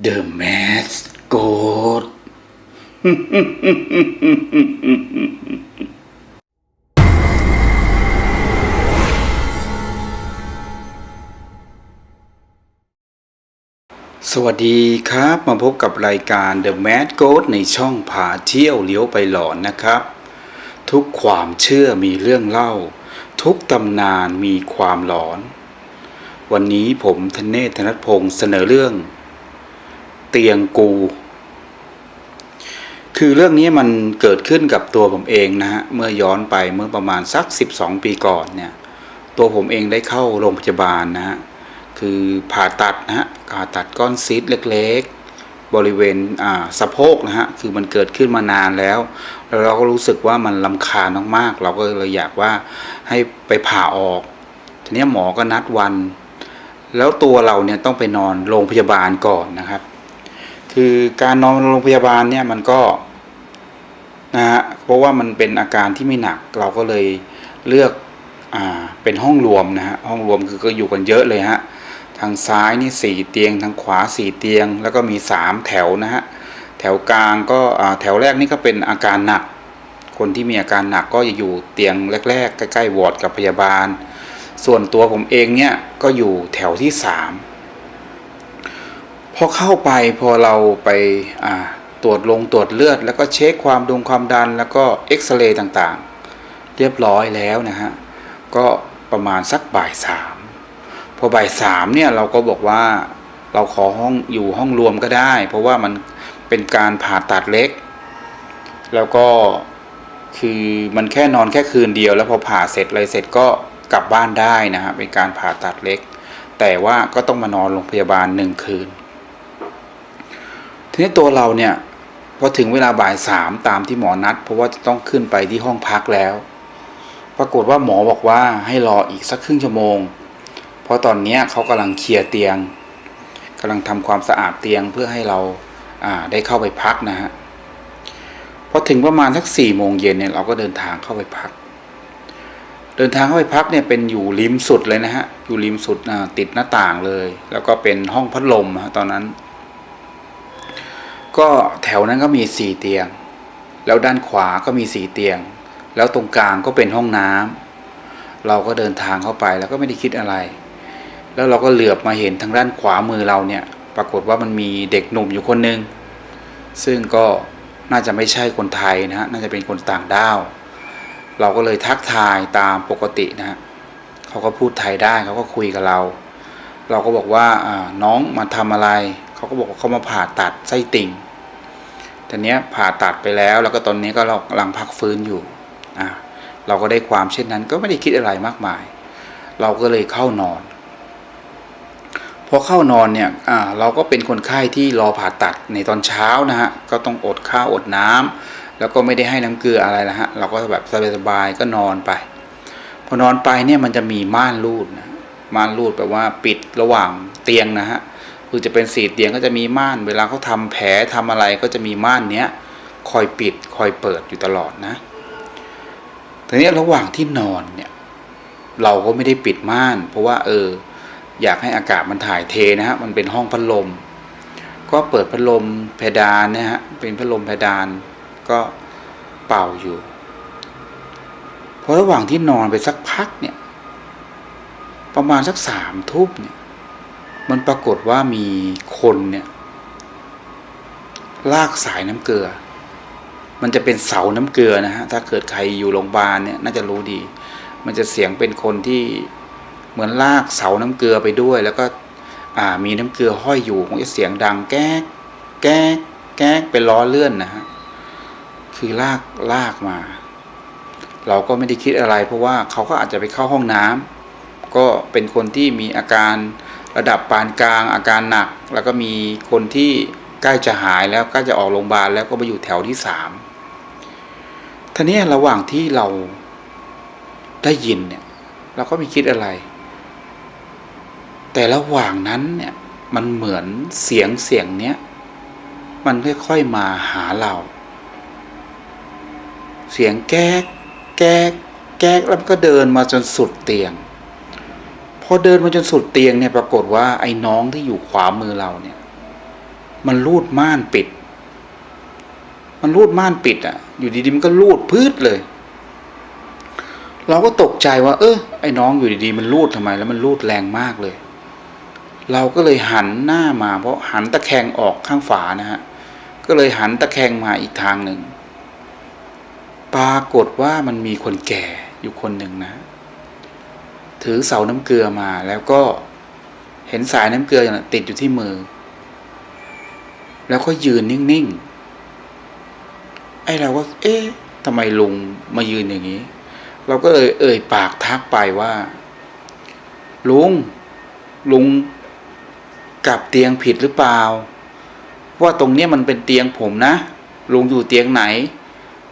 The Mask Goat สวัสดีครับ มาพบกับรายการ The Mad Goat ในช่องพาเที่ยวเลี้ยวไปหลอนนะครับ ทุกความเชื่อมีเรื่องเล่า ทุกตำนานมีความหลอน วันนี้ผมธเนศธนพงศ์เสนอเรื่อง เตียงกู คือเรื่องนี้มันเกิดขึ้นกับตัวผมเองนะฮะ เมื่อย้อนไปเมื่อประมาณสัก 12 ปีก่อนเนี่ย ตัวผมเองได้เข้าโรงพยาบาลนะฮะ คือผ่าตัดนะฮะ ผ่าตัดก้อนซีสเล็กๆบริเวณอ่าสะโพกนะฮะ คือมันเกิดขึ้นมานานแล้ว แล้วเราก็รู้สึกว่ามันลำคาญมากๆ เราก็เลยอยากว่าให้ไปผ่าออก ทีนี้หมอก็นัดวัน แล้วตัวเราเนี่ยต้องไปนอนโรงพยาบาลก่อนนะครับ คือการนอนโรงพยาบาลเนี่ยมันก็นะฮะเพราะว่ามันเป็นอาการที่ไม่หนักเราก็เลยเลือกอ่าเป็นห้องรวมนะฮะห้องรวมคือก็อยู่กันเยอะเลยฮะทางซ้ายนี่สี่เตียง ทางขวาสี่เตียง แล้วก็มีสามแถวนะฮะแถวกลางก็อ่าแถวแรกนี่ก็เป็นอาการหนัก คนที่มีอาการหนักก็จะอยู่เตียงแรกๆใกล้ๆวอร์ดกับพยาบาล ส่วนตัวผมเองเนี่ยก็อยู่แถวที่สาม พอเข้าไปพอเราไปตรวจลงตรวจเลือด แล้วก็เช็คความดุงความดันแล้วก็เอ็กซเรย์ต่างๆ เรียบร้อยแล้วนะฮะก็ประมาณสักบ่ายสามพอบ่ายสามเนี่ยเราก็บอกว่าเราขอห้องอยู่ห้องรวมก็ได้ เพราะว่ามันเป็นการผ่าตัดเล็ก แล้วก็คือมันแค่นอนแค่คืนเดียว แล้วพอผ่าเสร็จอะไรเสร็จก็กลับบ้านได้นะฮะเป็นการผ่าตัดเล็ก แต่ว่าก็ต้องมานอนโรงพยาบาลหนึ่งคืน ทีนี้ตัวเราเนี่ยพอถึงเวลาบ่ายสามตามที่หมอนัด เพราะว่าจะต้องขึ้นไปที่ห้องพักแล้ว ปรากฏว่าหมอบอกว่าให้รออีกสักครึ่งชั่วโมง เพราะตอนนี้เขากำลังเคลียร์เตียงกำลังทำความสะอาดเตียงเพื่อให้เราอ่าได้เข้าไปพักนะฮะพอถึงประมาณสักสี่โมงเย็นเนี่ยเราก็เดินทางเข้าไปพัก เดินทางเข้าไปพักเนี่ยเป็นอยู่ริมสุดเลยนะฮะอยู่ริมสุดติดหน้าต่างเลย แล้วก็เป็นห้องพัดลมฮะตอนนั้น ก็แถวนั้นก็มีสี่เตียง แล้วด้านขวาก็มีสี่เตียง แล้วตรงกลางก็เป็นห้องน้ำเราก็เดินทางเข้าไปแล้วก็ไม่ได้คิดอะไร แล้วเราก็เหลือบมาเห็นทางด้านขวามือเราเนี่ย ปรากฏว่ามันมีเด็กหนุ่มอยู่คนหนึ่งซึ่งก็น่าจะไม่ใช่คนไทยนะฮะน่าจะเป็นคนต่างด้าว เราก็เลยทักทายตามปกตินะฮะเขาก็พูดไทยได้เขาก็คุยกับเรา เราก็บอกว่าอ่าน้องมาทำอะไร เขาก็บอกว่าเขามาผ่าตัดไส้ติ่งต่เนี้ยผ่าตัดไปแล้วแล้วก็ตอนนี้ก็เรากำลังพักฟื้นอยู่อ่าเราก็ได้ความเช่นนั้นก็ไม่ได้คิดอะไรมากมาย เราก็เลยเข้านอน พอเข้านอนเนี่ยอ่าเราก็เป็นคนไข้ที่รอผ่าตัดในตอนเช้านะฮะก็ต้องอดข้าวอดน้ำแล้วก็ไม่ได้ให้น้ำเกลืออะไรนะฮะเราก็แบบสบายๆก็นอนไป พอนอนไปเนี่ยมันจะมีม่านรูดนะม่านรูดแปลว่าปิดระหว่างเตียงนะฮะ คือจะเป็นสีเตียงก็จะมีม่าน เวลาเขาทำแผลทำอะไรก็จะมีม่านเนี้ยคอยปิดคอยเปิดอยู่ตลอดนะทีนี้ระหว่างที่นอนเนี่ยเราก็ไม่ได้ปิดม่าน เพราะว่าเอออยากให้อากาศมันถ่ายเทนะฮะมันเป็นห้องพัดลม ก็เปิดพัดลมเพดานนะฮะเป็นพัดลมเพดานก็เป่าอยู่พอระหว่างที่นอนไปสักพักเนี่ยประมาณสักสามทุ่มเนี่ย มันปรากฏว่ามีคนเนี่ย ลากสายน้ำเกลือ มันจะเป็นเสาน้ำเกลือนะฮะ ถ้าเกิดใครอยู่โรงพยาบาลเนี่ยน่าจะรู้ดี มันจะเสียงเป็นคนที่เหมือนลากเสาน้ำเกลือไปด้วย แล้วก็อ่ามีน้ำเกลือห้อยอยู่มันจะเสียงดังแก๊กแก๊กแก๊กเป็นล้อเลื่อนนะฮะ คือลากลากมา เราก็ไม่ได้คิดอะไร เพราะว่าเขาก็อาจจะไปเข้าห้องน้ำก็เป็นคนที่มีอาการ ระดับปานกลางอาการหนัก แล้วก็มีคนที่ใกล้จะหายแล้วใกล้จะออกโรงพยาบาลแล้วก็มาอยู่แถวที่สามทีนี้ระหว่างที่เราได้ยินเนี่ยเราก็ไม่คิดอะไร แต่ระหว่างนั้นเนี่ยมันเหมือนเสียงเสียงเนี้ยมันค่อยๆมาหาเรา เสียงแก๊กแก๊กแก๊กแล้วก็เดินมาจนสุดเตียง อเดินมาจนสุดเตียงเนี่ยปรากฏว่าไอ้น้องที่อยู่ขวามือเราเนี่ย มันรูดม่านปิด มันรูดม่านปิดอะ อยู่ดีๆมันก็รูดพืดเลย เราก็ตกใจว่า เออไอ้น้องอยู่ดีๆมันรูดทำไม แล้วมันรูดแรงมากเลย เราก็เลยหันหน้ามา เพราะหันตะแคงออกข้างฝานะฮะก็เลยหันตะแคงมาอีกทางหนึ่งปรากฏว่ามันมีคนแก่อยู่คนหนึ่งนะ ถือเสาน้ำเกลือมา แล้วก็เห็นสายน้ำเกลือน่ะติดอยู่ที่มือ แล้วก็ยืนนิ่งๆไอ้เราก็เอ๊ะทำไมลุงมายืนอย่างนี้ เราก็เลยเอ่ยปากทักไปว่า ลุง ลุงกลับเตียงผิดหรือเปล่าว่าตรงเนี้ยมันเป็นเตียงผมนะลุงอยู่เตียงไหน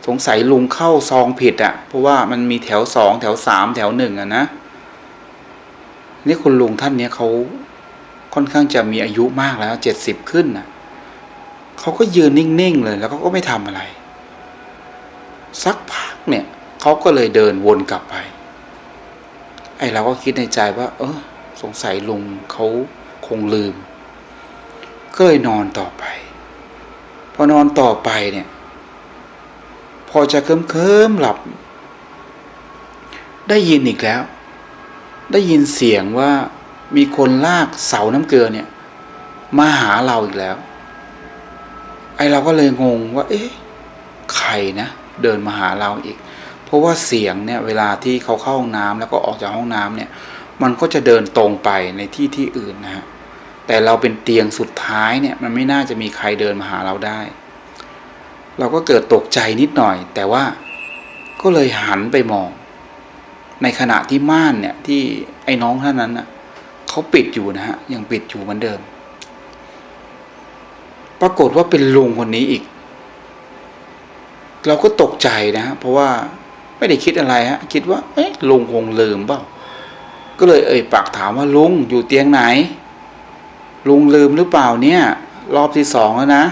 สงสัยลุงเข้าซองผิดอะ่ะ เพราะว่ามันมีแถวสองแถวสามแถวหนึ่งอะนะ นี่คุณลุงท่านเนี้ยเขาค่อนข้างจะมีอายุมากแล้วเจ็ดสิบขึ้นนะเขาก็ยืนนิ่งๆเลย แล้วเขาก็ไม่ทำอะไร สักพักเนี่ยเขาก็เลยเดินวนกลับไป ไอ้เราก็คิดในใจว่า เออสงสัยลุงเขาคงลืม ก็เลยนอนต่อไป พอนอนต่อไปเนี่ย พอจะเคิมเคิมหลับ ได้ยินอีกแล้ว ได้ยินเสียงว่ามีคนลากเสาน้ำเกลือเนี่ย มาหาเราอีกแล้ว ไอเราก็เลยงงว่า เอ๊ะใครนะ เดินมาหาเราอีก เพราะว่าเสียงเนี่ยเวลาที่เขาเข้าห้องน้ำแล้วก็ออกจากห้องน้ำเนี่ย มันก็จะเดินตรงไปในที่ที่อื่นนะฮะแต่เราเป็นเตียงสุดท้ายเนี่ย มันไม่น่าจะมีใครเดินมาหาเราได้ เราก็เกิดตกใจนิดหน่อย แต่ว่าก็เลยหันไปมอง ในขณะที่ม่านเนี่ยที่ไอ้น้องท่านนั้นน่ะเขาปิดอยู่นะฮะยังปิดอยู่เหมือนเดิม ปรากฏว่าเป็นลุงคนนี้อีก เราก็ตกใจนะฮะเพราะว่าไม่ได้คิดอะไรฮะคิดว่า เอ๊ะลุงคงลืมเปล่าก็เลยเอ่ยปากถามว่าลุงอยู่เตียงไหน ลุงลืมหรือเปล่าเนี่ย รอบที่สองแล้วนะ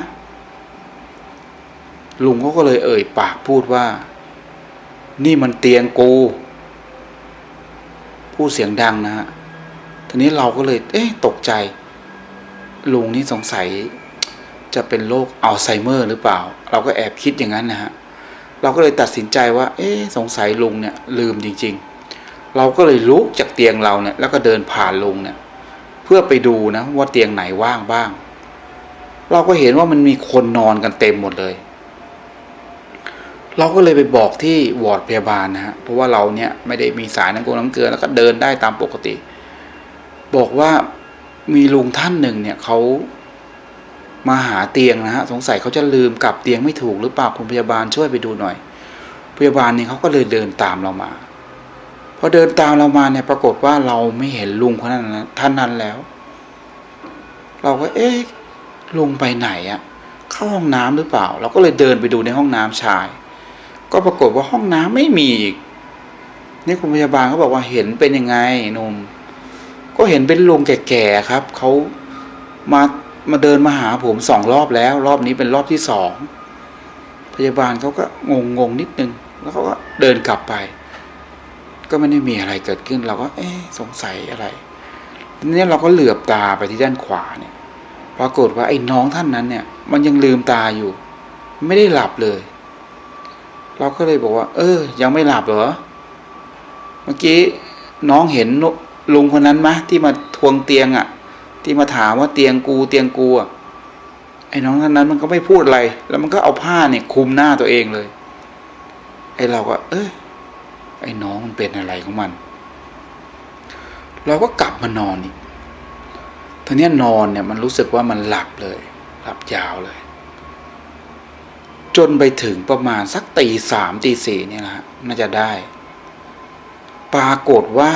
ลุงเขาก็เลยเอ่ยปากพูดว่า นี่มันเตียงกู พูดเสียงดังนะฮะทีนี้เราก็เลย เอ๊ะตกใจ ลุงนี่สงสัยจะเป็นโรคอัลไซเมอร์หรือเปล่า เราก็แอบคิดอย่างนั้นนะฮะเราก็เลยตัดสินใจว่า เอ๊ะสงสัยลุงเนี่ยลืมจริง ๆ เราก็เลยลุกจากเตียงเราเนี่ยแล้วก็เดินผ่านลุงเนี่ยเพื่อไปดูนะว่าเตียงไหนว่างบ้าง เราก็เห็นว่ามันมีคนนอนกันเต็มหมดเลย เราก็เลยไปบอกที่วอร์ดพยาบาลนะฮะเพราะว่าเราเนี่ยไม่ได้มีสายน้ำกรดน้ำเกลือแล้วก็เดินได้ตามปกติ บอกว่ามีลุงท่านหนึ่งเนี่ยเขามาหาเตียงนะฮะสงสัยเขาจะลืมกลับเตียงไม่ถูกหรือเปล่าคุณพยาบาลช่วยไปดูหน่อย พยาบาลเนี่ยเขาก็เลยเดินตามเรามาพอเดินตามเรามาเนี่ยปรากฏว่าเราไม่เห็นลุงคนนั้นนะท่านนั้นแล้ว เราก็เอ๊ะลุงไปไหนอะเข้าห้องน้ำหรือเปล่า เราก็เลยเดินไปดูในห้องน้ำชาย ก็ปรากฏว่าห้องน้ำไม่มีอีก นี่คุณพยาบาลเขาบอกว่าเห็นเป็นยังไงนุ่มก็เห็นเป็นลุงแก่ๆครับเขามามาเดินมาหาผมสองรอบแล้ว รอบนี้เป็นรอบที่สองพยาบาลเขาก็งงงๆนิดนึง แล้วเขาก็เดินกลับไป ก็ไม่ได้มีอะไรเกิดขึ้น เราก็ เอ๊ะสงสัยอะไรทีนี้เราก็เหลือบตาไปที่ด้านขวาเนี่ย ปรากฏว่าไอ้น้องท่านนั้นเนี่ย มันยังลืมตาอยู่ ไม่ได้หลับเลย เราก็เลยบอกว่า เออ ยังไม่หลับเหรอ เมื่อกี้น้องเห็นลุงคนนั้นไหมที่มาทวงเตียงอะ่ะ ที่มาถามว่าเตียงกูเตียงกูอะ่ะไอ้น้องท่านนั้นมันก็ไม่พูดอะไร แล้วมันก็เอาผ้าเนี่ยคลุมหน้าตัวเองเลย ไอ้เราก็ เอ้ยไอ้น้องมันเป็นอะไรของมัน เราก็กลับมานอนอีกทีเนี้นอนเนี่ยมันรู้สึกว่ามันหลับเลย หลับยาวเลย จนไปถึงประมาณสักตีสามตีสี่เนี่ยนะฮะน่าจะได้ ปรากฏว่า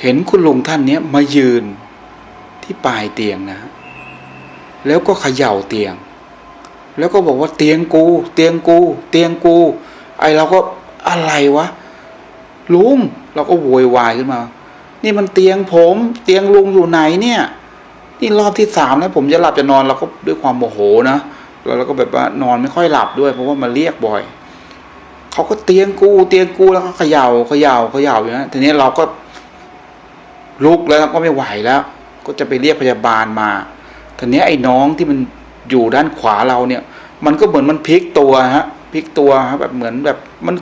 เห็นคุณลุงท่านเนี้ยมายืนที่ปลายเตียงนะฮะแล้วก็เขย่าเตียง แล้วก็บอกว่าเตียงกู เตียงกู เตียงกู ไอเราก็อะไรวะลุงเราก็โวยวายขึ้นมา นี่มันเตียงผม เตียงลุงอยู่ไหนเนี่ย นี่รอบที่สามแล้วผมจะหลับจะนอนเราก็ด้วยความโมโหนะ แล้วเราก็แบบว่านอนไม่ค่อยหลับด้วย เพราะว่ามาเรียกบ่อยเขาก็เตียงกูเตียงกูแล้วก็เขย่าเขย่าเขย่าอย่างนั้ทีนี้เราก็ลุกแล้วก็ไม่ไหวแล้ว ก็จะไปเรียกพยาบาลมาทีนี้ไอ้น้องที่มันอยู่ด้านขวาเราเนี่ย มันก็เหมือนมันพลิกตัวฮะพลิกตัวฮะแบบเหมือนแบบมัน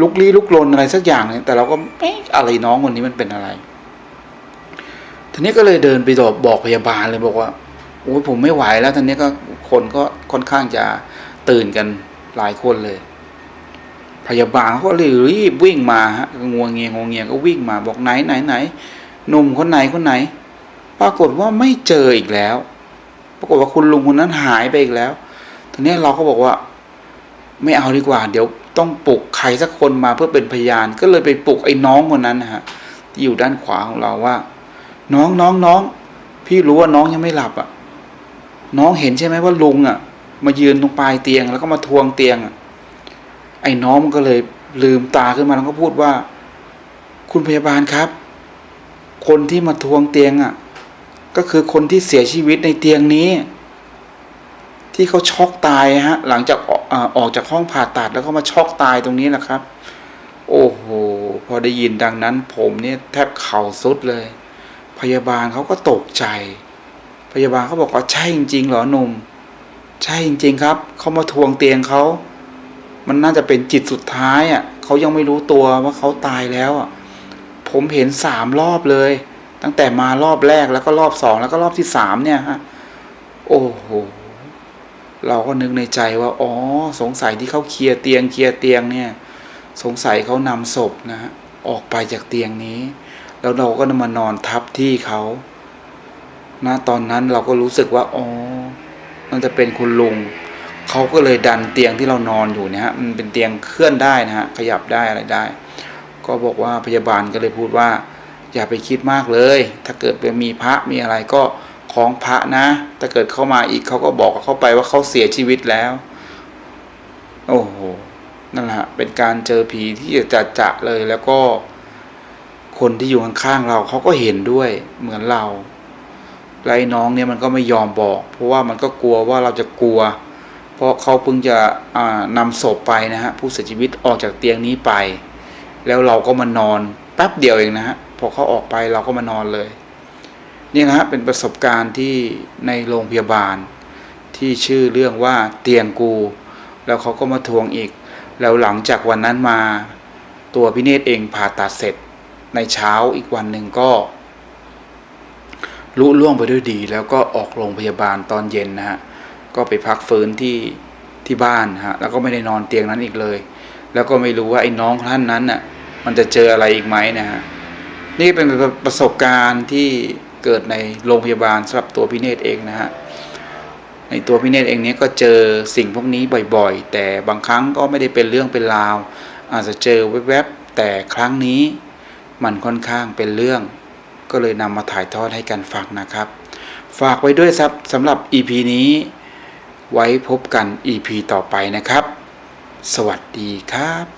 ลุกลี้ลุกลนอะไรสักอย่างเนี่ยแต่เราก็เอ๊ะอะไรน้องคนนี้มันเป็นอะไรทีนี้ก็เลยเดินไปบอกบอกพยาบาลเลยบอกว่าโอ้ยผมไม่ไหวแล้วทีนี้ก็ คนก็ค่อนข้างจะตื่นกันหลายคนเลย พยาบาลเขาก็เลยรีบวิ่งมาฮะงวงเงียงวงเงียก็วิ่งมาบอกไหนไหนไหนหนุ่มคนไหนคนไหน ปรากฏว่าไม่เจออีกแล้ว ปรากฏว่าคุณลุงคนนั้นหายไปอีกแล้วทีนี้เราก็บอกว่า ไม่เอาดีกว่า เดี๋ยวต้องปลุกใครสักคนมาเพื่อเป็นพยาน ก็เลยไปปลุกไอ้น้องคนนั้นนะฮะที่อยู่ด้านขวาของเราว่า น้องน้องน้องพี่รู้ว่าน้องยังไม่หลับอะ น้องเห็นใช่ไหมว่าลุงอะ มายืนตรงปลายเตียง แล้วก็มาทวงเตียงอะ ไอ้น้องมันก็เลยลืมตาขึ้นมาแล้วก็พูดว่า คุณพยาบาลครับ คนที่มาทวงเตียงอะ ก็คือคนที่เสียชีวิตในเตียงนี้ ที่เขาช็อกตายฮะ หลังจากออกอออกจากห้องผ่าตัดแล้วก็มาช็อกตายตรงนี้แหละครับ โอ้โห พอได้ยินดังนั้น ผมเนี่ยแทบเข่าสุดเลย พยาบาลเขาก็ตกใจ พยาบาลเขาบอกว่าใช่จริงๆเหรอหนุ่ม ใช่จริง ๆ ครับเขามาทวงเตียงเขามันน่าจะเป็นจิตสุดท้ายอะเขายังไม่รู้ตัวว่าเขาตายแล้วอะผมเห็นสามรอบเลย ตั้งแต่มารอบแรกแล้วก็รอบสองแล้วก็รอบที่สามเนี่ยฮะโอ้โหเราก็นึกในใจว่าอ๋อสงสัยที่เขาเคลียร์เตียงเคลียร์เตียงเนี่ย สงสัยเขานำศพนะฮะออกไปจากเตียงนี้ แล้วเราก็มานอนทับที่เขา นะตอนนั้นเราก็รู้สึกว่าอ๋อมันจะเป็นคุณลุงเขาก็เลยดันเตียงที่เรานอนอยู่เนี่ยฮะมันเป็นเตียงเคลื่อนได้นะฮะขยับได้อะไรได้ ก็บอกว่าพยาบาลก็เลยพูดว่า อย่าไปคิดมากเลย ถ้าเกิดมีพระมีอะไรก็ของพระนะถ้าเกิดเข้ามาอีกเขาก็บอกเขาไปว่าเขาเสียชีวิตแล้ว โอ้โหนั่นแหละเป็นการเจอผีที่จะจะเลยแล้วก็ คนที่อยู่ข้างๆเราเขาก็เห็นด้วยเหมือนเรา และไอ้น้องเนี่ยมันก็ไม่ยอมบอก เพราะว่ามันก็กลัวว่าเราจะกลัว เพราะเขาเพิ่งจะอ่านำศพไปนะฮะผู้เสียชีวิตออกจากเตียงนี้ไป แล้วเราก็มานอนแป๊บเดียวเองนะฮะพอเขาออกไปเราก็มานอนเลยนี่นะฮะเป็นประสบการณ์ที่ในโรงพยาบาล ที่ชื่อเรื่องว่าเตียงกู แล้วเขาก็มาทวงอีก แล้วหลังจากวันนั้นมา ตัวพิเนตเองผ่าตัดเสร็จในเช้าอีกวันหนึ่งก็ ลุล่วงไปด้วยดี แล้วก็ออกโรงพยาบาลตอนเย็นนะฮะก็ไปพักฟื้นที่ที่บ้านฮะแล้วก็ไม่ได้นอนเตียงนั้นอีกเลย แล้วก็ไม่รู้ว่าไอ้น้องท่านนั้นน่ะมันจะเจออะไรอีกไหมนะฮะนี่เป็นประสบการณ์ที่เกิดในโรงพยาบาลสำหรับตัวพี่เนตรเองนะฮะในตัวพี่เนตรเองเนี้ยก็เจอสิ่งพวกนี้บ่อยๆ แต่บางครั้งก็ไม่ได้เป็นเรื่องเป็นราว อาจจะเจอแวบๆแต่ครั้งนี้มันค่อนข้างเป็นเรื่อง ก็เลยนำมาถ่ายทอดให้กันฟังนะครับ ฝากไว้ด้วยครับสำหรับ EP นี้ ไว้พบกัน EP ต่อไปนะครับ สวัสดีครับ